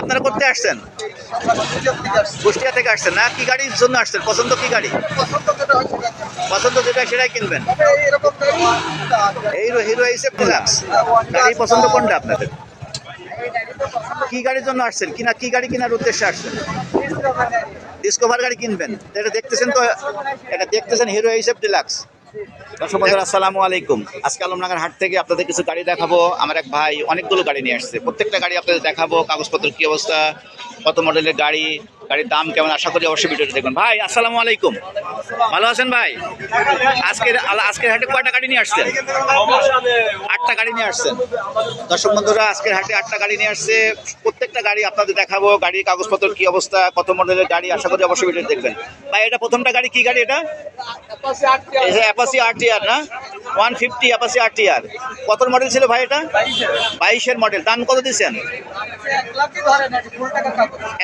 আপনারা করতে আসছেন? কুষ্টিয়া থেকে আসছেন না? কি গাড়ির জন্য আসছেন? পছন্দ কি গাড়ি? পছন্দ যেটা সেটাই কিনবেন। হিরো হিরো ডিলাক্স গাড়ি পছন্দ কোনটা আপনাদের? কি গাড়ির জন্য আসছেন? কিনা, কি গাড়ি কেনার উদ্দেশ্যে আসছেন? ডিসকভার গাড়ি কিনবেন। এটা দেখতেছেন তো? এটা দেখতেছেন হিরো এইসব ডিলাক্স দর্শক আসসালামু আলাইকুম। থেকে আপনাদের কিছু গাড়ি দেখাবো। আমার এক ভাই অনেকগুলো গাড়ি নিয়ে আসছে। প্রত্যেকটা গাড়ি আপনাদের দেখাবো। কাগজপত্র কি অবস্থা, কত মডেলের গাড়ি গাড়ির দাম কেমন আশা করি অবশ্যই ভিডিওটি দেখবেন। ভাই আসসালামু আলাইকুম। ভালো আছেন ভাই? আজকের আজকের হাটে কয়টা গাড়ি নিয়ে আসছেন? আটটা গাড়ি নিয়ে আসছেন। দর্শক বন্ধুরা আজকের হাটে আটটা গাড়ি নিয়ে আসছে। প্রত্যেকটা গাড়ি আপনাদের দেখাবো। গাড়ির কাগজপত্র কি অবস্থা কত মডেলের গাড়ি আশা করি অবশ্যই ভিডিও দেখবেন। ভাই এটা প্রথমটা গাড়ি কি গাড়ি এটা? অ্যাপাসি আরটিআর না? ওয়ান ফিফটি অ্যাপাসি আরটিআর কত মডেল ছিল ভাই এটা? বাইশের মডেল দাম কত দিচ্ছেন?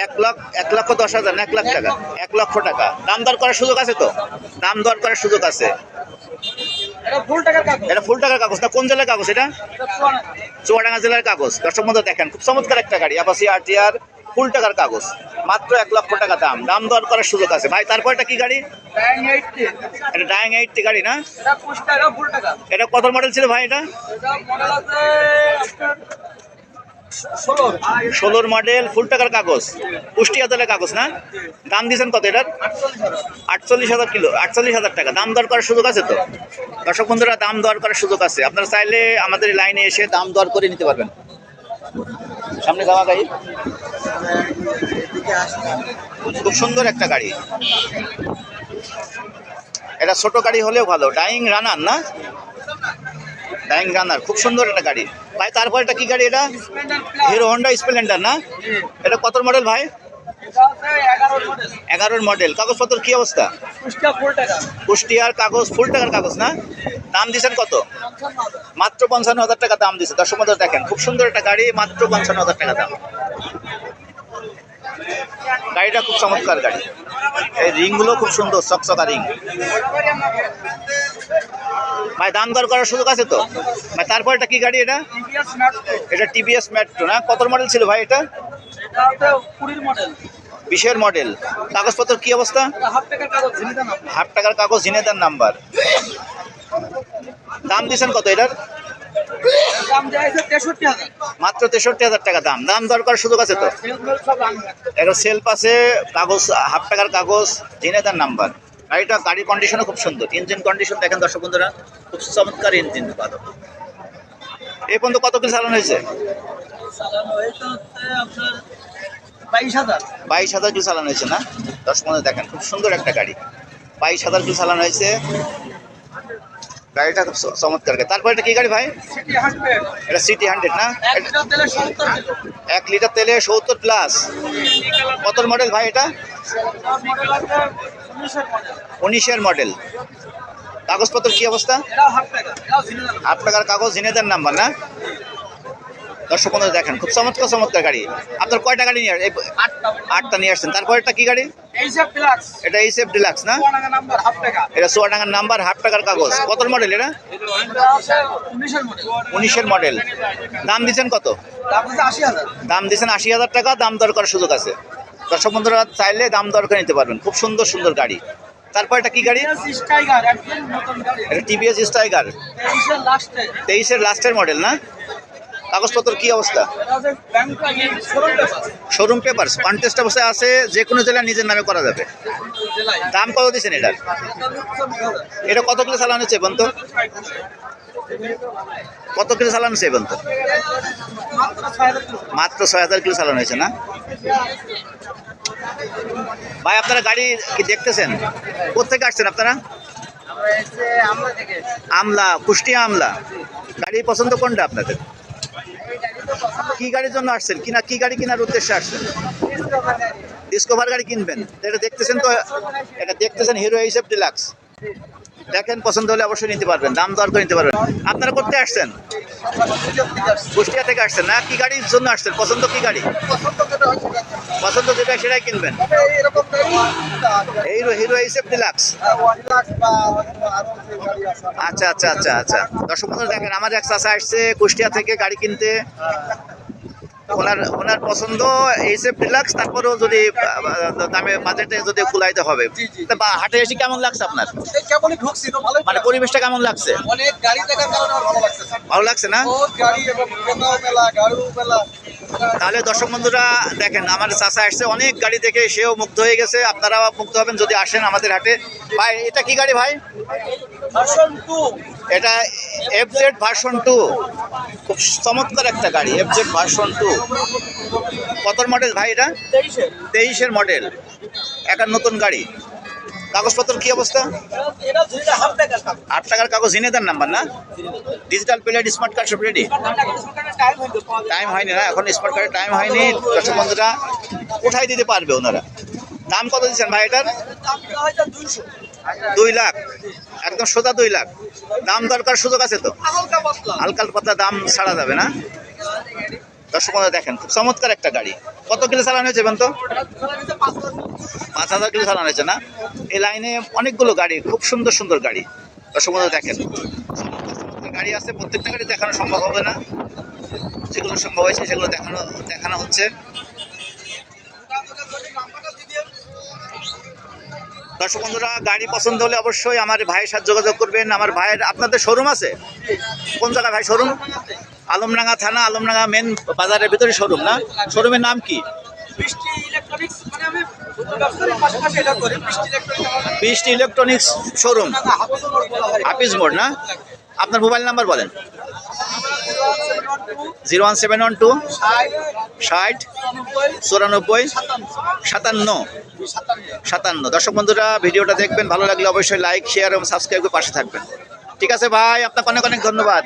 এক লাখ, এক লক্ষ দশ হাজার এক লাখ টাকা। এক লক্ষ টাকা। দাম দর করার সুযোগ আছে তো? দাম দর করার সুযোগ আছে। এটা ফুল টাকার কাগজ না? কোন জেলার কাগজ এটা? চুয়াডাঙ্গা জেলার কাগজ। দর্শক মধ্যে দেখেন, খুব চমৎকার একটা গাড়ি অ্যাপাসি আরটিআর ফুল টাকার কাগজ মাত্র এক লক্ষ টাকা দাম। দাম দর করার সুযোগ আছে। ভাই তারপর এটা কি গাড়ি? এটা ডাইং এইটটি গাড়ি না? এটা কত মডেল ছিল ভাই এটা? ষোলোর মডেল ফুল টাকার কাগজ। কুষ্টিয়া তেলের কাগজ না? দাম দিয়েছেন কত এটার? আটচল্লিশ হাজার। কিলো আটচল্লিশ হাজার টাকা। দাম দর করার সুযোগ আছে তো? দর্শক বন্ধুরা দাম দর করার সুযোগ আছে। আপনারা চাইলে আমাদের লাইনে এসে দাম দর করে নিতে পারবেন। সামনে যাওয়া গাড়ি। খুব সুন্দর একটা গাড়ি। এটা ছোট গাড়ি হলেও ভালো। ডাইং রানার না? ডাইং রানার খুব সুন্দর একটা গাড়ি। ভাই, তারপর এটা কি গাড়ি এটা? হিরো হন্ডা স্প্লেন্ডার না? এটা কত মডেল ভাই? এগারোর মডেল কাগজপত্র কি অবস্থা? কুষ্টিয়ার কাগজ ফুল টাকার কাগজ না? দাম দিয়েছেন কত? মাত্র পঞ্চান্ন হাজার টাকা দাম দিচ্ছে বন্ধুরা দেখেন, খুব সুন্দর একটা গাড়ি, মাত্র পঞ্চান্ন হাজার টাকা দাম। গাড়িটা খুব চমৎকার গাড়ি। এই রিংগুলো খুব সুন্দর চকচকা রিং। ভাই দাম দর করার সুযোগ আছে তো? ভাই তারপর এটা কি গাড়ি এটা? এটা টিভিএস মেট্রো না? কত মডেল ছিল ভাই এটা? বিশের মডেল কাগজপত্র কি অবস্থা? হাফ টাকার কাগজ জিনেদার নাম্বার। দাম দিয়েছেন কত এটার? মাত্র তেষট্টি হাজার টাকা দাম। দাম দর করার সুযোগ আছে তো? একটা সেলফ আছে কাগজ হাফ টাকার কাগজ জিনেদার নাম্বার। গাড়িটা গাড়ির কন্ডিশনও খুব সুন্দর। ইঞ্জিন কন্ডিশন দেখেন দর্শক বন্ধুরা খুব চমৎকার ইঞ্জিন পাদক এই পর্যন্ত কত কিছু চালানো হয়েছে? বাইশ হাজার। কিলো চালানো হয়েছে না? দশ পনেরো দেখেন খুব সুন্দর একটা গাড়ি। বাইশ হাজার কিলো চালানো হয়েছে। গাড়িটা খুব চমৎকার তারপর এটা কি গাড়ি ভাই? এটা সিটি হান্ড্রেড না? এক লিটার তেলে সত্তর প্লাস কত মডেল ভাই এটা? উনিশের মডেল কাগজপত্র কি অবস্থা? আপনার টাকার কাগজ জিনেদার নাম্বার না? দর্শক বন্ধু দেখেন খুব চমৎকার চমৎকার গাড়ি। আপনার কয়টা গাড়ি নিয়ে আটটা। নিয়ে আসছেন। তারপর এটা কি গাড়ি? এটা এইসএফ ডিলাক্স না? এটা চুয়াডাঙ্গার নাম্বার হাফ টাকার কাগজ। কত মডেল এটা? উনিশের মডেল দাম দিচ্ছেন কত? দাম দিচ্ছেন আশি হাজার টাকা দাম দর করার সুযোগ আছে। দর্শক বন্ধুরা চাইলে দাম দর করে নিতে পারবেন। খুব সুন্দর সুন্দর গাড়ি। তারপর এটা কি গাড়ি? এটা টিভিএস স্ট্রাইকার তেইশের লাস্টের মডেল না? কাগজপত্র কি অবস্থা? শোরুম পেপার কন্টেস্ট অবস্থায় আছে, যে কোনো জেলায় নিজের নামে করা যাবে। দাম কত দিচ্ছেন এটার? এটা কত কিলো চালানো হচ্ছে বন্ত কত কিলো চালানো হচ্ছে বন্ত মাত্র ছয় হাজার কিলো চালানো হয়েছে না? ভাই, আপনারা গাড়ি কি দেখতেছেন? কোথেকে আসছেন আপনারা? আমলা, কুষ্টিয়া আমলা। গাড়ি পছন্দ কোনটা আপনাদের? কি গাড়ির জন্য আসছেন? কিনা কি গাড়ি কেনার উদ্দেশ্যে আসছেন? ডিসকভার গাড়ি কিনবেন। এটা দেখতেছেন তো এটা দেখতেছেন হিরো হিসেব ডিলাক্স দেখেন, পছন্দ হলে অবশ্যই নিতে পারবেন, দাম দর করে নিতে পারবেন। আপনারা করতে আসছেন? কুষ্টিয়া থেকে আসছেন না? কি গাড়ির জন্য আসছেন? পছন্দ কি গাড়ি? পছন্দ যেটা সেটাই কিনবেন। হিরো হিরো এইসব ডিলাক্স আচ্ছা আচ্ছা আচ্ছা আচ্ছা। দর্শক দেখেন, আমার এক চাষা আসছে কুষ্টিয়া থেকে গাড়ি কিনতে। ওনার ওনার পছন্দ এইসএফ ডিলাক্স তারপরেও যদি দামে বাজেটে যদি কুলাইতে হবে। বা- হাটে এসে কেমন লাগছে আপনার? কেবলই ঢুকছি তো ভালোই মানে পরিবেশটা কেমন লাগছে? অনেক গাড়ি দেখার কারণে ভালো লাগছে ভালো লাগছে না? গাড়ি এবং মেলা গাড়িও মেলা। তাহলে দর্শক বন্ধুরা দেখেন আমার চাচা আসছে অনেক গাড়ি দেখে সেও মুগ্ধ হয়ে গেছে। আপনারা মুগ্ধ হবেন যদি আসেন আমাদের হাটে। ভাই এটা কি গাড়ি ভাই? এটা এফ জেড ভার্সন টু খুব চমৎকার একটা গাড়ি এফ জেড ভার্সন টু কত মডেল ভাই এটা? তেইশের মডেল একটা নতুন গাড়ি। কাগজপত্র কি অবস্থা? আট টাকার কাগজ। এনে দেন নাম্বার না? ডিজিটাল প্লেট স্মার্ট কার্ড সব রেডি টাইম হয়নি না এখন স্মার্ট কার্ডের টাইম হয়নি। দর্শক বন্ধুরা উঠাই দিতে পারবে ওনারা। দাম কত দিচ্ছেন ভাই এটার? দুই লাখ। একদম সোজা দুই লাখ। দাম দরকার সুযোগ আছে তো? হালকা পাতলা দাম ছাড়া যাবে না? দর্শক দেখেন, খুব চমৎকার একটা গাড়ি। কত কিলো চালানো হয়েছে বলুন তো? পাঁচ হাজার কিলো চালানো হয়েছে না? এই লাইনে অনেকগুলো গাড়ি, খুব সুন্দর সুন্দর গাড়ি। দর্শক দেখেন গাড়ি আছে, প্রত্যেকটা গাড়ি দেখানো সম্ভব হবে না। যেগুলো সম্ভব হয়েছে সেগুলো দেখানো দেখানো হচ্ছে। দর্শক বন্ধুরা গাড়ি পছন্দ হলে অবশ্যই আমার ভাইয়ের সাথে যোগাযোগ করবেন। আমার ভাইয়ের আপনাদের শোরুম আছে? কোন জায়গায় ভাই শোরুম আলমডাঙ্গা থানা আলমডাঙ্গা মেন বাজারের ভিতরে শোরুম না? শোরুমের নাম কি? বৃষ্টি ইলেকট্রনিক্স মানে শোরুম হাফিজ মোড় না? আপনার মোবাইল নাম্বার বলেন। Zero one seven one two. ষাট। চুরানব্বই। সাতান্ন। সাতান্ন। দর্শক বন্ধুরা, ভিডিওটা দেখবেন, ভালো লাগলে অবশ্যই লাইক শেয়ার এবং সাবস্ক্রাইব করে পাশে থাকবেন। ঠিক আছে ভাই, আপনাকে অনেক অনেক ধন্যবাদ।